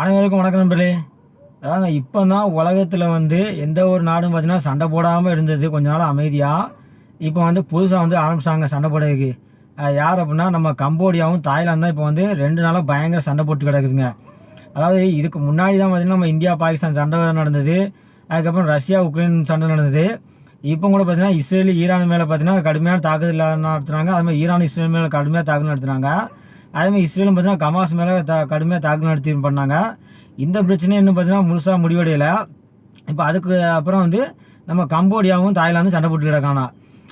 அனைவருக்கும் வணக்கம் நண்பர்களே. அதாங்க இப்போ தான் உலகத்தில் வந்து எந்த ஒரு நாடும் பார்த்தீங்கன்னா சண்டை போடாமல் இருந்தது. கொஞ்ச நாள் அமைதியாக இப்போ வந்து புதுசாக வந்து ஆரம்பிச்சாங்க சண்டை போடுறதுக்கு. யார் அப்படின்னா நம்ம கம்போடியாவும் தாய்லாந்து தான் இப்போ வந்து ரெண்டு நாளாக பயங்கர சண்டை போட்டு கிடக்குதுங்க. அதாவது இதுக்கு முன்னாடி தான் பார்த்திங்கன்னா நம்ம இந்தியா பாகிஸ்தான் சண்டை நடந்தது. அதுக்கப்புறம் ரஷ்யா உக்ரைன் சண்டை நடந்தது. இப்போ கூட பார்த்தீங்கன்னா இஸ்ரேல் ஈரான் மேலே பார்த்தீங்கன்னா கடுமையான தாக்குதல் நடத்துனாங்க அதுமாதிரி ஈரான் இஸ்ரேல் மேலே கடுமையாக தாக்குதல் நடத்துனாங்க அதே மாதிரி இஸ்ரேலும் பார்த்தீங்கன்னா கமாஸ் மேலே த கடுமையாக தாக்குதல் நடத்தி பண்ணாங்க. இந்த பிரச்சனையும் இன்னும் பார்த்தீங்கன்னா முழுசாக முடிவடையலை. இப்போ அதுக்கு அப்புறம் வந்து நம்ம கம்போடியாவும் தாய்லாந்தும் சண்டை போட்டு கிடக்கானா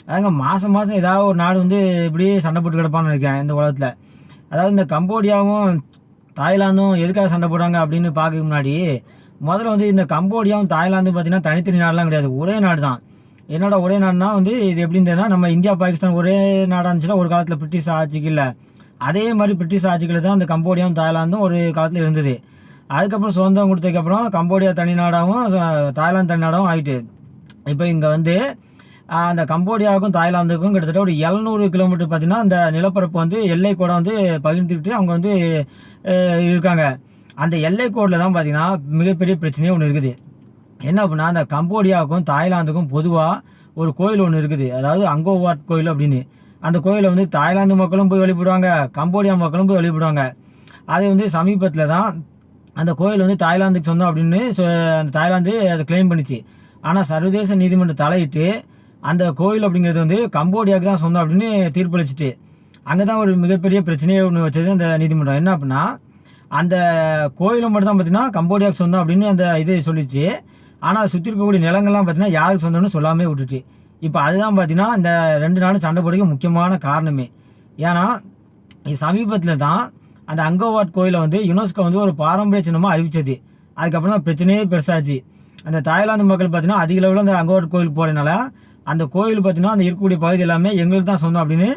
அதாங்க மாதம் மாதம் ஏதாவது ஒரு நாடு வந்து இப்படி சண்டை போட்டு கிடப்பான்னு இருக்கேன் இந்த உலகத்தில். அதாவது இந்த கம்போடியாவும் தாய்லாந்தும் எதுக்காக சண்டை போடுறாங்க அப்படின்னு பார்க்க முன்னாடி முதல்ல வந்து இந்த கம்போடியாவும் தாய்லாந்தும் பார்த்தீங்கன்னா தனித்தனி நாடெலாம் கிடையாது. ஒரே நாடு தான் என்னோட ஒரே நாடுனா வந்து இது எப்படி இருந்ததுன்னா நம்ம இந்தியா பாகிஸ்தான் ஒரே நாடாக இருந்துச்சுன்னா ஒரு காலத்தில் பிரிட்டிஷ் ஆட்சிக்கு இல்லை. அதே மாதிரி பிரிட்டிஷ் ஆட்சிகள் தான் அந்த கம்போடியாவும் தாய்லாந்தும் ஒரு காலத்தில் இருந்தது. அதுக்கப்புறம் சுதந்திரம் கொடுத்ததுக்கப்புறம் கம்போடியா தனிநாடாகவும் தாய்லாந்து தனிநாடாகவும் ஆகிட்டு இப்போ இங்கே வந்து அந்த கம்போடியாவுக்கும் தாய்லாந்துக்கும் கிட்டத்தட்ட ஒரு எழுநூறு கிலோமீட்டர் பார்த்திங்கன்னா அந்த நிலப்பரப்பு வந்து எல்லை கூட வந்து பகிர்ந்துக்கிட்டு அவங்க வந்து இருக்காங்க. அந்த எல்லை கோடில் தான் பார்த்திங்கன்னா மிகப்பெரிய பிரச்சனையே ஒன்று இருக்குது. என்ன அப்படின்னா அந்த கம்போடியாவுக்கும் தாய்லாந்துக்கும் பொதுவாக ஒரு கோயில் ஒன்று இருக்குது. அதாவது அங்கோவாட் கோயில் அப்படின்னு. அந்த கோயிலை வந்து தாய்லாந்து மக்களும் போய் வழிபடுவாங்க கம்போடியா மக்களும் போய் வழிபடுவாங்க. அது வந்து சமீபத்தில் தான் அந்த கோயில் வந்து தாய்லாந்துக்கு சொந்தம் அப்படின்னு சொ- அந்த தாய்லாந்து அதை கிளைம் பண்ணிச்சு. ஆனால் சர்வதேச நீதிமன்றம் தலையிட்டு அந்த கோயில் அப்படிங்கிறது வந்து கம்போடியாவுக்கு தான் சொந்தம் அப்படின்னு தீர்ப்பளிச்சிட்டு அங்கே தான் ஒரு மிகப்பெரிய பிரச்சனையை ஒன்று வச்சது அந்த நீதிமன்றம். என்ன அப்படின்னா அந்த கோயிலை மட்டும் தான் பார்த்தீங்கன்னா கம்போடியாவுக்கு சொந்தம் அப்படின்னு அந்த இது சொல்லிச்சு. ஆனால் சுற்றி இருக்கக்கூடிய நிலங்கள்லாம் பார்த்தீங்கன்னா யாருக்கு சொந்தம்னு சொல்லாமே விட்டுச்சு. இப்போ அதுதான் பார்த்தீங்கன்னா இந்த ரெண்டு நாளும் சண்டை போடுக்க முக்கியமான காரணமே. ஏன்னா சமீபத்தில் தான் அந்த அங்கோவாட் கோயிலை வந்து யுனெஸ்கோ வந்து ஒரு பாரம்பரிய சின்னமாக அறிவிச்சது. அதுக்கப்புறம் தான் பிரச்சனையே பெருசாச்சு. அந்த தாய்லாந்து மக்கள் பார்த்தீங்கன்னா அதிக அளவில் அந்த அங்கோவாட் கோயில் போகிறதுனால அந்த கோயில் பார்த்தீங்கன்னா அந்த இருக்கக்கூடிய பகுதி எல்லாமே எங்களுக்கு தான் சொந்தம் அப்படின்னு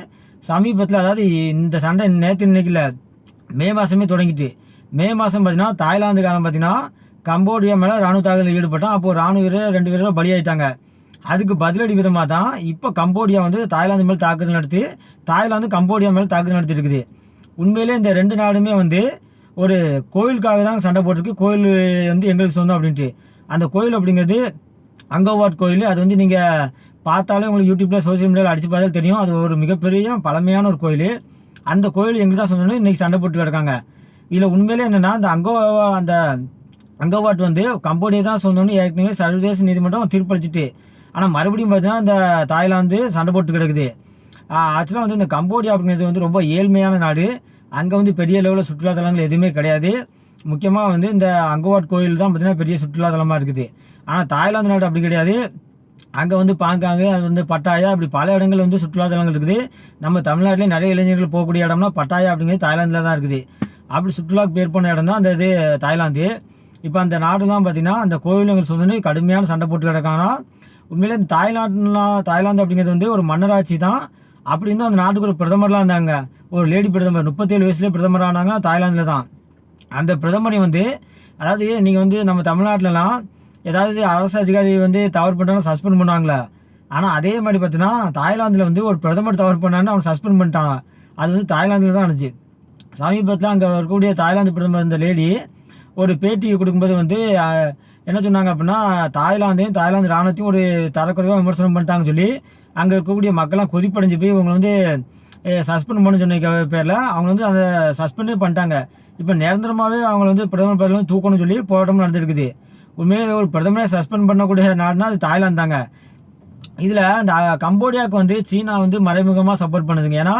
சமீபத்தில் அதாவது இந்த சண்டை நேற்று இன்னைக்கில் மே மாதமே தொடங்கிட்டு. மே மாதம் பார்த்தீங்கன்னா தாய்லாந்து காலம் பார்த்தீங்கன்னா கம்போடியா மேலே ராணுவ தாக்குதலில் ஈடுபட்டான். அப்போது ராணுவ வீரர் ரெண்டு வீரரும் பலியாயிட்டாங்க. அதுக்கு பதிலடி விதமாக தான் இப்போ கம்போடியா வந்து தாய்லாந்து மேல் தாக்குதல் நடத்தி தாய்லாந்து கம்போடியா மேலே தாக்குதல் நடத்திருக்குது உண்மையிலே இந்த ரெண்டு நாடுமே வந்து ஒரு கோயிலுக்காக தான் சண்டை போட்டிருக்கு. கோயில் வந்து எங்களுக்கு சொந்தம் அப்படின்ட்டு. அந்த கோயில் அப்படிங்கிறது அங்கோவாட் கோயில். அது வந்து நீங்கள் பார்த்தாலே உங்களுக்கு யூடியூப்பில் சோஷியல் மீடியாவில் அடிச்சு பார்த்தாலே தெரியும். அது ஒரு மிகப்பெரிய பழமையான ஒரு கோயில். அந்த கோயில் எங்களுக்கு தான் சொந்தம்னு இன்றைக்கி சண்டை போட்டு கிடக்காங்க இதில் உண்மையிலே என்னென்னா அந்த அங்கோவா அந்த அங்கவாட் வந்து கம்போடியா தான் சொந்தம்னு ஏற்கனவே சர்வதேச நீதிமன்றம் தீர்ப்பளிச்சிட்டு ஆனால் மறுபடியும் பார்த்தீங்கன்னா இந்த தாய்லாந்து சண்டை போட்டு கிடக்குது. ஆக்சுவலாக வந்து இந்த கம்போடியா அப்படிங்கிறது வந்து ரொம்ப ஏழ்மையான நாடு. அங்கே வந்து பெரிய லெவலில் சுற்றுலாத்தலங்கள் எதுவுமே கிடையாது. முக்கியமாக வந்து இந்த அங்கவாட் கோயில் தான் பார்த்தீங்கன்னா பெரிய சுற்றுலாத்தலமாக இருக்குது. ஆனால் தாய்லாந்து நாடு அப்படி கிடையாது. அங்கே வந்து பாங்காங்க அது வந்து பட்டாயா அப்படி பல இடங்கள் வந்து சுற்றுலாத்தலங்கள் இருக்குது. நம்ம தமிழ்நாட்டிலே நிறைய இளைஞர்கள் போகக்கூடிய இடம்னா பட்டாயா அப்படிங்கிறது தாய்லாந்தில் தான் இருக்குது. அப்படி சுற்றுலாவுக்கு பேர் போன இடம் தான் அந்த இது தாய்லாந்து. இப்போ அந்த நாடு தான் பார்த்தீங்கன்னா அந்த கோயிலுங்கள் சொந்தன்னு கடுமையான சண்டை போட்டு கிடக்காங்கன்னா உண்மையிலே இந்த தாய்லாண்டுலாம் தாய்லாந்து அப்படிங்கிறது வந்து ஒரு மன்னராட்சி தான். அப்படி இருந்தும் அந்த நாட்டுக்கு ஒரு பிரதமர்லாம் இருந்தாங்க. ஒரு லேடி பிரதமர் முப்பத்தேழு வயசுலேயே பிரதமர் ஆனாங்க தாய்லாந்தில் தான். அந்த பிரதமரை வந்து அதாவது நீங்கள் வந்து நம்ம தமிழ்நாட்டிலலாம் ஏதாவது அரசு அதிகாரி வந்து தவறு பண்ணுறாங்க சஸ்பெண்ட் பண்ணுவாங்களே. ஆனால் அதே மாதிரி பார்த்தீங்கன்னா தாய்லாந்தில் வந்து ஒரு பிரதமர் தவறு பண்ணான்னு அவன் சஸ்பெண்ட் பண்ணிட்டாங்க அது வந்து தாய்லாந்தில் தான் நடந்துச்சு. சமீபத்தில் அங்கே இருக்கக்கூடிய தாய்லாந்து பிரதமர் இந்த லேடி ஒரு பேட்டி கொடுக்கும்போது வந்து என்ன சொன்னாங்க அப்படின்னா தாய்லாந்தையும் தாய்லாந்து ராணுவத்தையும் ஒரு தரக்குறைவாக விமர்சனம் பண்ணிட்டாங்கன்னு சொல்லி அங்கே இருக்கக்கூடிய மக்கள்லாம் கொதிப்படைஞ்சு போய் இவங்க வந்து சஸ்பெண்ட் பண்ண சொன்ன பேரில் அவங்க வந்து அந்த சஸ்பெண்டே பண்ணிட்டாங்க. இப்போ நிரந்தரமாகவே அவங்க வந்து பிரதமர் பேரில் வந்து தூக்கணும்னு சொல்லி போராட்டம் நடந்திருக்குது. உண்மையிலே ஒரு பிரதமரை சஸ்பெண்ட் பண்ணக்கூடிய நாடுனா அது தாய்லாந்து தாங்க. இதில் இந்த கம்போடியாவுக்கு வந்து சீனா வந்து மறைமுகமாக சப்போர்ட் பண்ணுதுங்க. ஏன்னா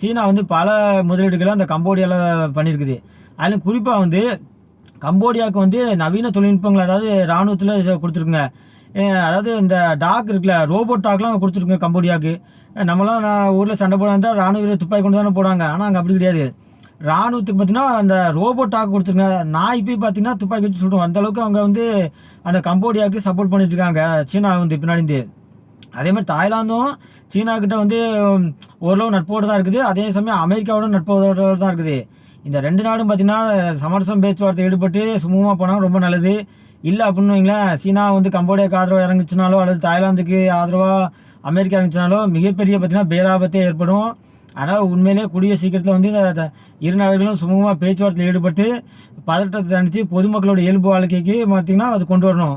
சீனா வந்து பல முதலீடுகளை அந்த கம்போடியாவில் பண்ணியிருக்குது அதில் குறிப்பாக வந்து கம்போடியாவுக்கு வந்து நவீன தொழில்நுட்பங்கள் அதாவது இராணுவத்தில் கொடுத்துருக்குங்க. அதாவது இந்த டாக் இருக்குல்ல ரோபோட் டாக்லாம் கொடுத்துருக்குங்க கம்போடியாவுக்கு. நம்மளாம் நான் ஊரில் சண்டை போட இருந்தால் ராணுவ வீரர் துப்பாக்கி கொண்டு தானே போடுவாங்க ஆனால் அங்கே அப்படி கிடையாது. ராணுவத்துக்கு பார்த்தீங்கன்னா அந்த ரோபோட் டாக் கொடுத்துருங்க. நாய் போய் பார்த்தீங்கன்னா துப்பாக்கி வச்சு சுடும். அந்த அளவுக்கு அவங்க வந்து அந்த கம்போடியாவுக்கு சப்போர்ட் பண்ணிட்டுருக்காங்க சீனா வந்து பின்னாடி இருந்து. அதே மாதிரி தாய்லாந்தும் சீனா கிட்ட வந்து ஓரளவு நட்போடு தான் இருக்குது. அதே சமயம் அமெரிக்காவோட நட்போட தான் இருக்குது. இந்த ரெண்டு நாடும் பார்த்தீங்கன்னா சமரசம் பேச்சுவார்த்தை ஈடுபட்டு சுமூகமாக போனால் ரொம்ப நல்லது. இல்லை அப்படின்னு வைங்களேன் சீனா வந்து கம்போடியாவுக்கு ஆதரவாக இறங்குச்சுனாலோ அல்லது தாய்லாந்துக்கு ஆதரவாக அமெரிக்கா இறங்குச்சுனாலோ மிகப்பெரிய பார்த்தீங்கன்னா பேராபத்தே ஏற்படும். அதனால் உண்மையிலேயே கூடிய சீக்கிரத்தில் வந்து இந்த த- இரு நாடுகளும் சுமூகமாக பேச்சுவார்த்தையில் ஈடுபட்டு பதற்றத்தை தணித்து பொதுமக்களோட இயல்பு வாழ்க்கைக்கு பார்த்திங்கன்னா அது கொண்டு வரணும்.